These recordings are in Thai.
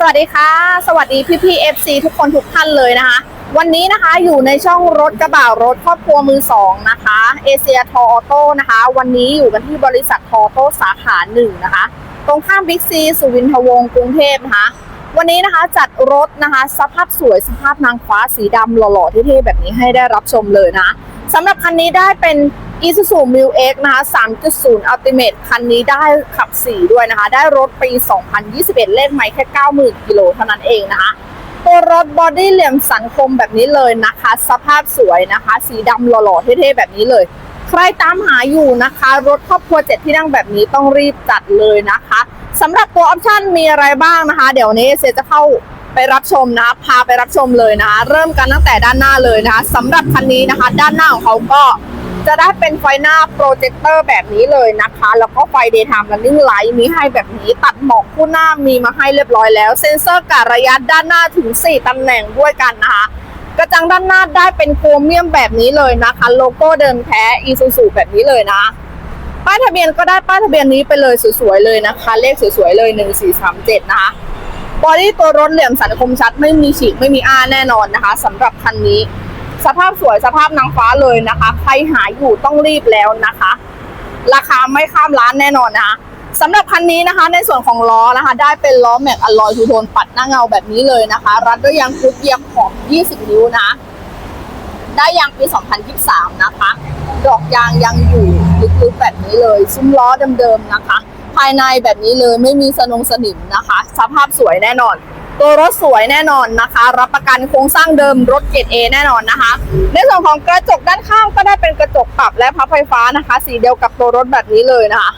สวัสดีค่ะ สวัสดีพี่พี่ๆ FC ทุกคนทุกท่านเลยนะคะ วันนี้นะคะอยู่ในช่องรถกระบะรถครอบครัวมือสองนะคะเอเชียทออโต้นะคะ วันนี้อยู่กันที่บริษัททออโต้สาขาหนึ่งนะคะ ตรงข้ามบิ๊กซีสุวินทวงศ์กรุงเทพนะคะ วันนี้นะคะจัดรถนะคะ สภาพสวยสภาพนางฟ้าสีดำหล่อๆเท่ๆแบบนี้ให้ได้รับชมเลยนะสำหรับคันนี้ได้เป็น Isuzu m i l X นะคะ 3.0 Ultimate คันนี้ได้ขับ 4 ด้วยนะคะ ได้รถปี 2021 เลขไมล์แค่ 90,000 กิโลเท่านั้นเองนะคะ ตัวรถบอดี้เหลี่ยมสันคมแบบนี้เลยนะคะ สภาพสวยนะคะ สีดำหล่อๆ เท่ๆ แบบนี้เลย ใครตามหาอยู่นะคะ รถครอบครัวเจ็ดที่นั่งแบบนี้ต้องรีบจัดเลยนะคะสำหรับตัวออปชั่นมีอะไรบ้างนะคะ เดี๋ยวนี้เซจะเข้าไปรับชมนะคะพาไปรับชมเลยนะคะ เริ่มกันตั้งแต่ด้านหน้าเลยนะคะสำหรับคันนี้นะคะ ด้านหน้าของเขาก็ จะได้เป็นไฟหน้าโปรเจคเตอร์แบบนี้เลยนะคะ แล้วก็ไฟ daytime running light มีให้แบบนี้ตัดหมอกคู่หน้ามีมาให้เรียบร้อยแล้ว เซ็นเซอร์การระยะด้านหน้าถึง 4ตำแหน่งด้วยกันนะคะกระจังด้านหน้าได้เป็นโครเมียมแบบนี้เลยนะคะ โลโก้เดิมแท้ Isuzu แบบนี้เลยนะป้ายทะเบียนก็ได้ป้ายทะเบียนนี้ไปเลยสวยๆเลยนะคะ เลขสวยๆเลย1437นะคะบอดี้ตัวรถเหลี่ยมสันคมชัดไม่มีฉีกไม่มีอ้าแน่นอนนะคะสำหรับคันนี้ สภาพสวยสภาพนางฟ้าเลยนะคะ ใครหาอยู่ต้องรีบแล้วนะคะ ราคาไม่ข้ามล้านแน่นอนนะคะสำหรับคันนี้นะคะในส่วนของล้อนะคะ ได้เป็นล้อแม็กอลลอยทูโทนปัดหน้าเงาแบบนี้เลยนะคะ รัดด้วยยางคุกเยียมของ 20 นิ้วนะ ได้ยางปี 2023 นะคะ ดอกยางยังอยู่ลึกๆแบบนี้เลยซุ้มล้อเดิมๆนะคะ ภายในแบบนี้เลยไม่มีสนงสนิมนะคะ สภาพสวยแน่นอน ตัวรถสวยแน่นอนนะคะ รับประกันโครงสร้างเดิมรถเกรดเอแน่นอนนะคะ ในส่วนของกระจกด้านข้างก็ได้เป็นกระจกปรับและพับไฟฟ้านะคะ สีเดียวกับตัวรถแบบนี้เลยนะคะ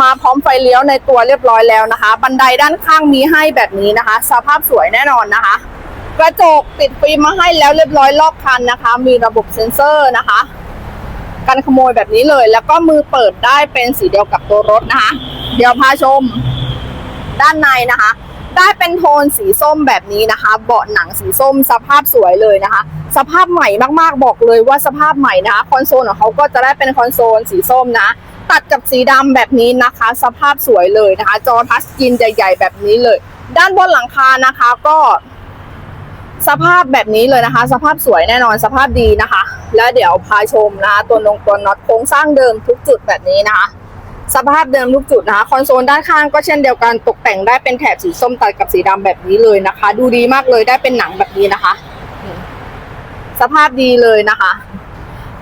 มาพร้อมไฟเลี้ยวในตัวเรียบร้อยแล้วนะคะ บันไดด้านข้างมีให้แบบนี้นะคะ สภาพสวยแน่นอนนะคะ กระจกติดฟิล์มมาให้แล้วเรียบร้อยรอบคันนะคะ มีระบบเซ็นเซอร์นะคะกันขโมยแบบนี้เลย แล้วก็มือเปิดได้เป็นสีเดียวกับตัวรถนะคะ เดี๋ยวพาชมด้านในนะคะ ได้เป็นโทนสีส้มแบบนี้นะคะ เบาะหนังสีส้มสภาพสวยเลยนะคะ สภาพใหม่มากๆบอกเลยว่าสภาพใหม่นะคะคอนโซลของเขาก็จะได้เป็นคอนโซลสีส้มนะตัดกับสีดำแบบนี้นะคะ สภาพสวยเลยนะคะ จอทัชสกรีนใหญ่ๆแบบนี้เลย ด้านบนหลังคานะคะก็ สภาพแบบนี้เลยนะคะ สภาพสวยแน่นอนสภาพดีนะคะ แล้วเดี๋ยวพาชมนะคะตัวนงตัวน็อตโครงสร้างเดิมทุกจุดแบบนี้นะคะ สภาพเดิมทุกจุดนะคะคอนโซลด้านข้างก็เช่นเดียวกันตกแต่งได้เป็นแถบสีส้มตัดกับสีดำแบบนี้เลยนะคะ ดูดีมากเลยได้เป็นหนังแบบนี้นะคะ สภาพดีเลยนะคะ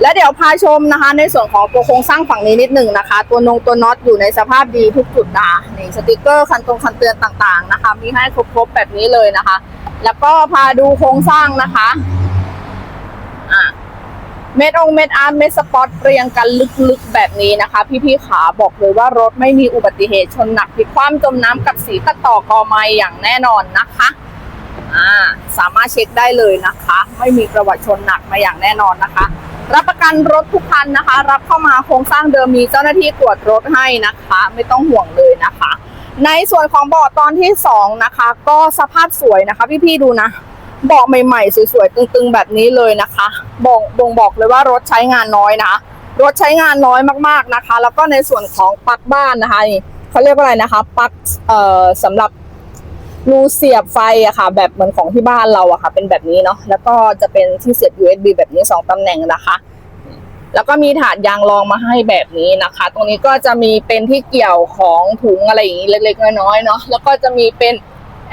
และเดี๋ยวพาชมนะคะ ในส่วนของตัวโครงสร้างฝั่งนี้นิดหนึ่งนะคะ ตัวนงตัวน็อตอยู่ในสภาพดีทุกจุดนะคะนี่สติกเกอร์คันตรงคันเตือนต่างๆนะคะ มีให้ครบๆแบบนี้เลยนะคะ แล้วก็พาดูโครงสร้างนะคะ เม็ดองเม็ดอาร์เม็ดสปอตเรียงกันลึกๆแบบนี้นะคะ พี่ๆขาบอกเลยว่ารถไม่มีอุบัติเหตุชนหนักพลิกคว่ำจมน้ำกับสีตัดต่อกอไม้อย่างแน่นอนนะคะอ่าสามารถเช็คได้เลยนะคะ ไม่มีประวัติชนหนักมาอย่างแน่นอนนะคะ รับประกันรถทุกคันนะคะ รับเข้ามาโครงสร้างเดิมมีเจ้าหน้าที่ตรวจรถให้นะคะ ไม่ต้องห่วงเลยนะคะ ในส่วนของเบาะตอนที่สองนะคะ ก็สภาพสวยนะคะ พี่ๆดูนะเบาะใหม่ๆ สวยๆตึงๆแบบนี้เลยนะคะ บอกบ่งบอกเลยว่ารถใช้งานน้อยนะรถใช้งานน้อยมากๆนะคะ แล้วก็ในส่วนของปลั๊กบ้านนะคะเขาเรียกว่าอะไรนะคะปลั๊กเอ่อสำหรับรูเสียบไฟอะค่ะ แบบเหมือนของที่บ้านเราอะค่ะ เป็นแบบนี้เนาะแล้วก็จะเป็นที่เสียบ USB แบบนี้สองตำแหน่งนะคะ แล้วก็มีถาดยางรองมาให้แบบนี้นะคะ ตรงนี้ก็จะมีเป็นที่เกี่ยวของถุงอะไรอย่างนี้เล็กๆน้อยๆเนาะแล้วก็จะมีเป็น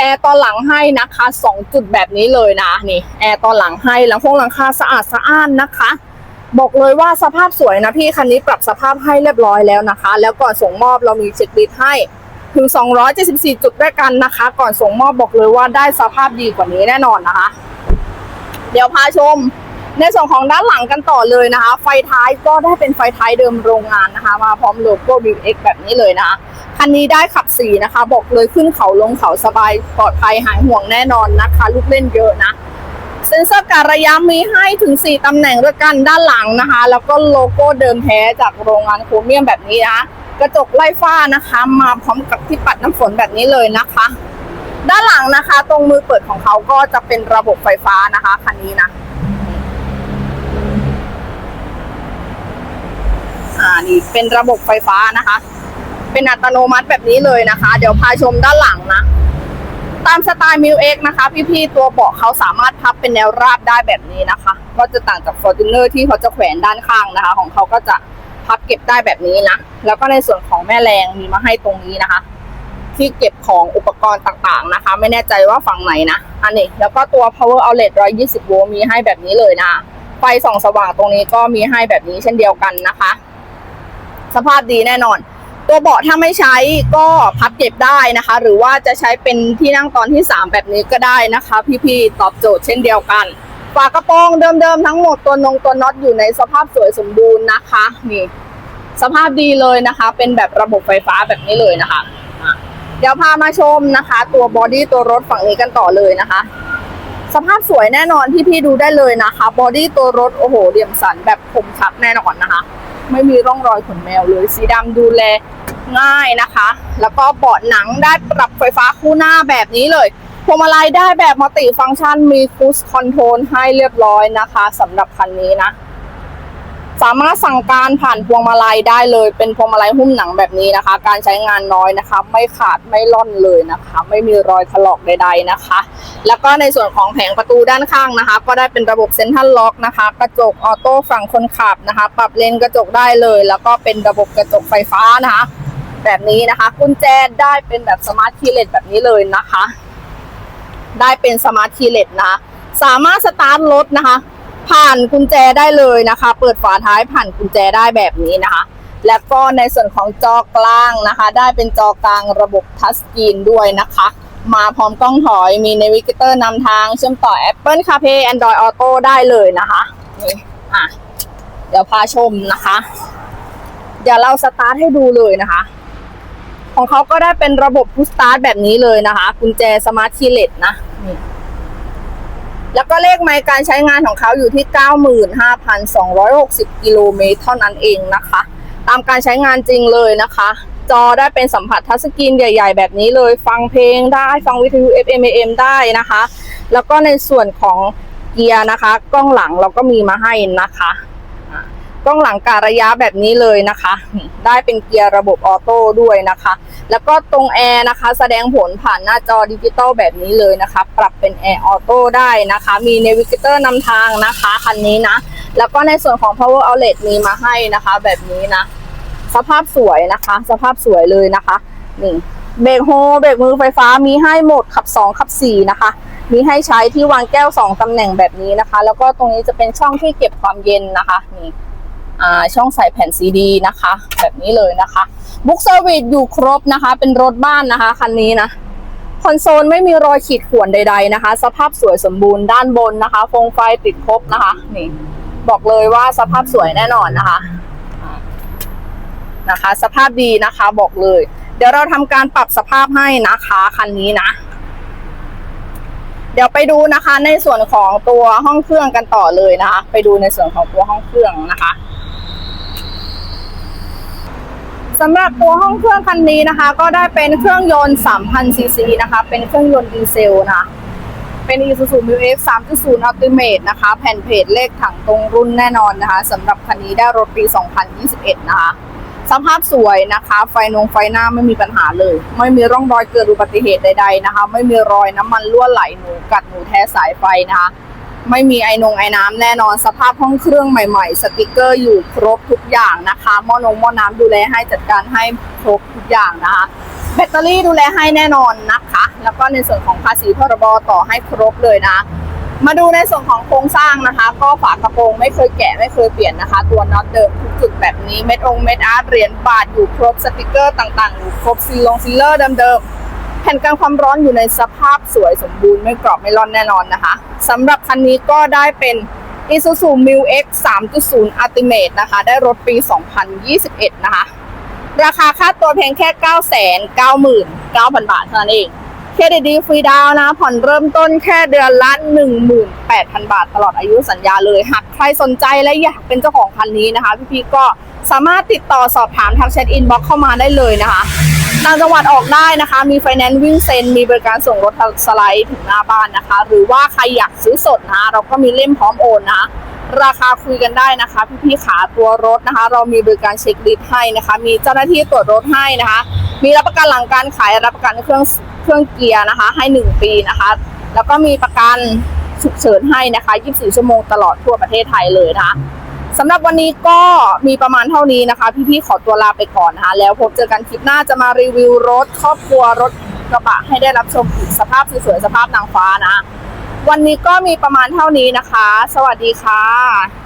แอร์ตอนหลังให้นะคะสองจุดแบบนี้เลยนะนี่แอร์ตอนหลังให้หลังพวงหลังคาสะอาดสะอ้านนะคะ บอกเลยว่าสภาพสวยนะพี่คันนี้ปรับสภาพให้เรียบร้อยแล้วนะคะ แล้วก่อนส่งมอบเรามีเช็คลิสต์ให้ถึง 274 จุดด้วยกันนะคะ ก่อนส่งมอบบอกเลยว่าได้สภาพดีกว่านี้แน่นอนนะคะ เดี๋ยวพาชมในส่วนของด้านหลังกันต่อเลยนะคะ ไฟท้ายก็ได้เป็นไฟท้ายเดิมโรงงานนะคะ มาพร้อมโลโก้ View X แบบนี้เลยนะคะ คันนี้ได้ขับสีนะคะ บอกเลยขึ้นเขาลงเขาสบายปลอดภัยหายห่วงแน่นอนนะคะ ลูกเล่นเยอะนะ เซ็นเซอร์การระยะมีให้ถึง 4ตำแหน่งด้วยกันด้านหลังนะคะ แล้วก็โลโก้เดิมแท้จากโรงงานโครเมียมแบบนี้นะกระจกไล่ฟ้านะคะ มาพร้อมกับที่ปัดน้ำฝนแบบนี้เลยนะคะ ด้านหลังนะคะ ตรงมือเปิดของเขาก็จะเป็นระบบไฟฟ้านะคะคันนี้นะอ่านี่เป็นระบบไฟฟ้านะคะ เป็นอัตโนมัติแบบนี้เลยนะคะ เดี๋ยวพาชมด้านหลังนะ ตามสไตล์มิวเอ็กนะคะ พี่ๆตัวเบาะเขาสามารถพับเป็นแนวราบได้แบบนี้นะคะ ก็จะต่างจาก Fortuner ที่เขาจะแขวนด้านข้างนะคะ ของเขาก็จะพับเก็บได้แบบนี้นะ แล้วก็ในส่วนของแม่แรงมีมาให้ตรงนี้นะคะ ที่เก็บของอุปกรณ์ต่างๆนะคะ ไม่แน่ใจว่าฝั่งไหนนะ อันนี้ แล้วก็ตัว power outlet 120โวลต์มีให้แบบนี้เลยนะ ไฟส่องสว่างตรงนี้ก็มีให้แบบนี้เช่นเดียวกันนะคะ สภาพดีแน่นอน ตัวเบาะถ้าไม่ใช้ก็พับเก็บได้นะคะ หรือว่าจะใช้เป็นที่นั่งตอนที่ 3 แบบนี้ก็ได้นะคะ พี่ๆตอบโจทย์เช่นเดียวกัน ฝากระโปรงเดิมๆทั้งหมดตัวนงตัวน็อตอยู่ในสภาพสวยสมบูรณ์นะคะนี่สภาพดีเลยนะคะ เป็นแบบระบบไฟฟ้าแบบนี้เลยนะคะ เดี๋ยวพามาชมนะคะ ตัวบอดี้ตัวรถฝั่งนี้กันต่อเลยนะคะ สภาพสวยแน่นอนพี่ๆดูได้เลยนะคะ บอดี้ตัวรถโอ้โหเดี่ยมสันแบบคมชัดแน่นอนนะคะ ไม่มีร่องรอยขนแมวเลย สีดำดูแลง่ายนะคะ แล้วก็เบาะหนังได้ปรับไฟฟ้าคู่หน้าแบบนี้เลยพวงมาลัยได้แบบมัลติฟังก์ชันมีคูสคอนโทรลให้เรียบร้อยนะคะสำหรับคันนี้นะ สามารถสั่งการผ่านพวงมาลัยได้เลย เป็นพวงมาลัยหุ้มหนังแบบนี้นะคะ การใช้งานน้อยนะคะ ไม่ขาดไม่ล่อนเลยนะคะ ไม่มีรอยถลอกใด ๆนะคะ แล้วก็ในส่วนของแผงประตูด้านข้างนะคะ ก็ได้เป็นระบบเซ็นทรัลล็อกนะคะ กระจกออโต้ฝั่งคนขับนะคะ ปรับเลนกระจกได้เลย แล้วก็เป็นระบบกระจกไฟฟ้านะคะ แบบนี้นะคะกุญแจได้เป็นแบบสมาร์ทคีย์เลสแบบนี้เลยนะคะ ได้เป็นสมาร์ทคีย์เลสนะคะสามารถสตาร์ทรถนะคะ ผ่านกุญแจได้เลยนะคะ เปิดฝาท้ายผ่านกุญแจได้แบบนี้นะคะ แล้วก็ในส่วนของจอกลางนะคะ ได้เป็นจอกลางระบบทัชสกรีนด้วยนะคะ มาพร้อมกล้องถอยมี n นวิกเตอร์นำทางเชื่อมต่อ Apple CarPlay Android Auto ได้เลยนะคะนี่อะเดี๋ยวพาชมนะคะ เดี๋ยวเราสตาร์ทให้ดูเลยนะคะ ของเขาก็ได้เป็นระบบพุชสตาร์ทแบบนี้เลยนะคะกุญแจสมาร์ทคีย์เลสนะนี่ แล้วก็เลขไมล์การใช้งานของเขาอยู่ที่ 95,260 กิโลเมตรเท่านั้นเองนะคะ ตามการใช้งานจริงเลยนะคะ จอได้เป็นสัมผัสทัชสกรีนใหญ่ ๆ แบบนี้เลย ฟังเพลงได้ฟังวิทยุ FM AM ได้นะคะ แล้วก็ในส่วนของเกียร์นะคะ กล้องหลังเราก็มีมาให้นะคะ กล้องหลังการระยะแบบนี้เลยนะคะ ได้เป็นเกียร์ระบบออโต้ด้วยนะคะ แล้วก็ตรงแอร์นะคะ แสดงผลผ่านหน้าจอดิจิตอลแบบนี้เลยนะคะ ปรับเป็นแอร์ออโต้ได้นะคะ มีเนวิเกเตอร์นำทางนะคะคันนี้นะ แล้วก็ในส่วนของ power outlet มีมาให้นะคะ แบบนี้นะ สภาพสวยนะคะ สภาพสวยเลยนะคะนี่เบรกโฮเบรกมือไฟฟ้ามีให้หมดขับ 2 ขับ 4 นะคะ มีให้ใช้ที่วางแก้ว 2 ตำแหน่งแบบนี้นะคะ แล้วก็ตรงนี้จะเป็นช่องที่เก็บความเย็นนะคะนี่ ช่องใส่แผ่นซีดีนะคะ แบบนี้เลยนะคะบุ๊กเซอร์วิสอยู่ครบนะคะ เป็นรถบ้านนะคะคันนี้นะคอนโซลไม่มีรอยขีดข่วนใด ๆนะคะ สภาพสวยสมบูรณ์ด้านบนนะคะฟงไฟติดครบนะคะ นี่ บอกเลยว่าสภาพสวยแน่นอนนะคะนะคะ สภาพดีนะคะบอกเลย เดี๋ยวเราทำการปรับสภาพให้นะคะคันนี้นะ เดี๋ยวไปดูนะคะในส่วนของตัวห้องเครื่องกันต่อเลยนะคะ ไปดูในส่วนของตัวห้องเครื่องนะคะ สำหรับตัวห้องเครื่องคันนี้นะคะ ก็ได้เป็นเครื่องยนต์ 3,000 ซีซีนะคะ เป็นเครื่องยนต์ดีเซลนะ เป็น Isuzu Mu X 3.0 Ultimate นะคะ แผ่นเพจเลขถังตรงรุ่นแน่นอนนะคะสำหรับคันนี้ได้รถปี 2021 นะคะ สภาพสวยนะคะ ไฟนงไฟหน้าไม่มีปัญหาเลย ไม่มีร่องรอยเกิดอุบัติเหตุใดๆนะคะ ไม่มีรอยน้ำมันรั่วไหลหนูกัดหนูแท้สายไฟนะคะ ไม่มีไอนงไอน้ำแน่นอนสภาพห้องเครื่องใหม่ๆ สติกเกอร์อยู่ครบทุกอย่างนะคะหม้อนงหม้อน้ำดูแลให้จัดการให้ครบทุกอย่างนะคะแบตเตอรี่ดูแลให้แน่นอนนะคะ แล้วก็ในส่วนของภาษีพรบต่อให้ครบเลยนะ มาดูในส่วนของโครงสร้างนะคะ ก็ฝากระโปรงไม่เคยแกะไม่เคยเปลี่ยนนะคะ ตัวน็อตเดิมทุกจุดแบบนี้เม็ดองเม็ดอาร์ตเหรียญบาทอยู่ครบสติกเกอร์ต่างๆอยู่ครบซีลงซีลเลอร์เดิมๆ แผ่นกันความร้อนอยู่ในสภาพสวยสมบูรณ์ไม่กรอบไม่ร่อนแน่นอนนะคะสำหรับคันนี้ก็ได้เป็น Isuzu Mu X 3.0 Ultimate นะคะ ได้รถปี 2021 นะคะ ราคาค่าตัวเพียงแค่ 999,000 บาทเท่านั้นเองเครดิตดีฟรีดาวน์นะ ผ่อนเริ่มต้นแค่เดือนละ 18,000 บาท ตลอดอายุสัญญาเลย หากใครสนใจและอยากเป็นเจ้าของคันนี้นะคะ พี่ๆก็สามารถติดต่อสอบถามทางแชทอินบ็อกเข้ามาได้เลยนะคะ ต่างจังหวัดออกได้นะคะ มีไฟแนนซ์วิ่งเซ็น มีบริการส่งรถสไลด์ถึงหน้าบ้านนะคะ หรือว่าใครอยากซื้อสดนะเราก็มีเล่มพร้อมโอนนะคะราคาคุยกันได้นะคะ พี่ๆขาตัวรถนะคะ เรามีบริการเช็คลิสต์ให้นะคะ มีเจ้าหน้าที่ตรวจรถให้นะคะ มีรับประกันหลังการขายรับประกันเครื่องเครื่องเกียร์นะคะ ให้ 1 ปีนะคะ แล้วก็มีประกันฉุกเฉินให้นะคะ 24 ชั่วโมงตลอดทั่วประเทศไทยเลยนะคะ สำหรับวันนี้ก็มีประมาณเท่านี้นะคะ พี่ๆขอตัวลาไปก่อนนะคะแล้วพบเจอกันคลิปหน้าจะมารีวิวรถครอบครัวรถกระบะให้ได้รับชมอีกสภาพสวยๆสภาพนางฟ้านะ วันนี้ก็มีประมาณเท่านี้นะคะ สวัสดีค่ะ